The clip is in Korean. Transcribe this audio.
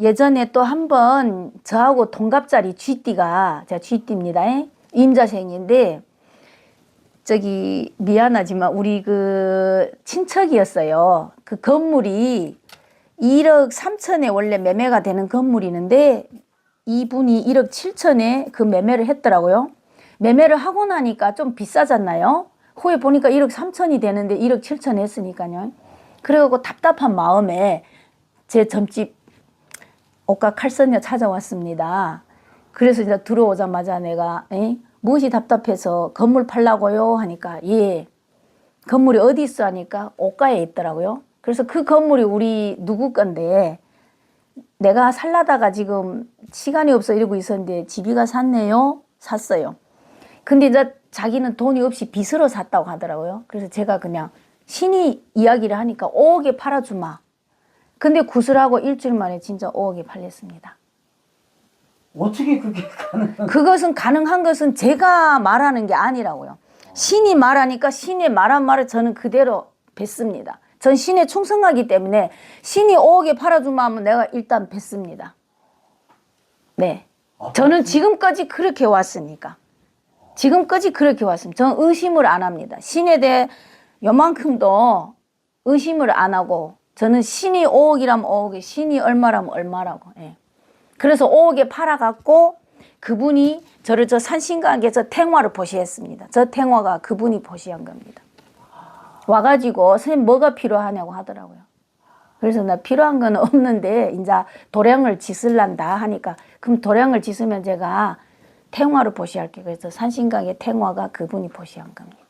예전에 또 한 번 저하고 동갑자리 쥐띠가 제가 쥐띠입니다. 임자생인데 저기 미안하지만 우리 그 친척이었어요. 그 건물이 1억 3천에 원래 매매가 되는 건물이 있는데 이분이 1억 7천에 그 매매를 했더라고요. 매매를 하고 나니까 좀 비싸졌나요? 후에 보니까 1억 3천이 되는데 1억 7천 했으니까요. 그래갖고 답답한 마음에 제 점집 옷가 칼선녀 찾아왔습니다. 그래서 이제 들어오자마자 내가 에? 무엇이 답답해서 건물 팔라고요 하니까 예 건물이 어디 있어 하니까 옷가에 있더라고요. 그래서 그 건물이 우리 누구 건데 내가 살라다가 지금 시간이 없어 이러고 있었는데 집이가 샀네요 샀어요. 근데 이제 자기는 돈이 없이 빚으로 샀다고 하더라고요. 그래서 제가 그냥 신이 이야기를 하니까 5억에 팔아주마. 근데 구슬하고 일주일 만에 진짜 5억에 팔렸습니다. 어떻게 그게 가능한? 그것은 가능한 것은 제가 말하는 게 아니라고요. 신이 말하니까 신의 말한 말을 저는 그대로 뱉습니다. 전 신에 충성하기 때문에 신이 5억에 팔아주면 하면 내가 일단 뱉습니다. 네. 저는 지금까지 그렇게 왔으니까. 지금까지 그렇게 왔습니다. 저는 의심을 안 합니다. 신에 대해 요만큼도 의심을 안 하고 저는 신이 5억이라면 5억에 신이 얼마라면 얼마라고. 예. 그래서 5억에 팔아갖고 그분이 저를 저 산신강에서 탱화를 보시했습니다. 저 탱화가 그분이 보시한 겁니다. 와가지고 선생님 뭐가 필요하냐고 하더라고요. 그래서 나 필요한 건 없는데 이제 도량을 짓을란다 하니까 그럼 도량을 짓으면 제가 탱화를 보시할게 그래서 산신강의 탱화가 그분이 보시한 겁니다.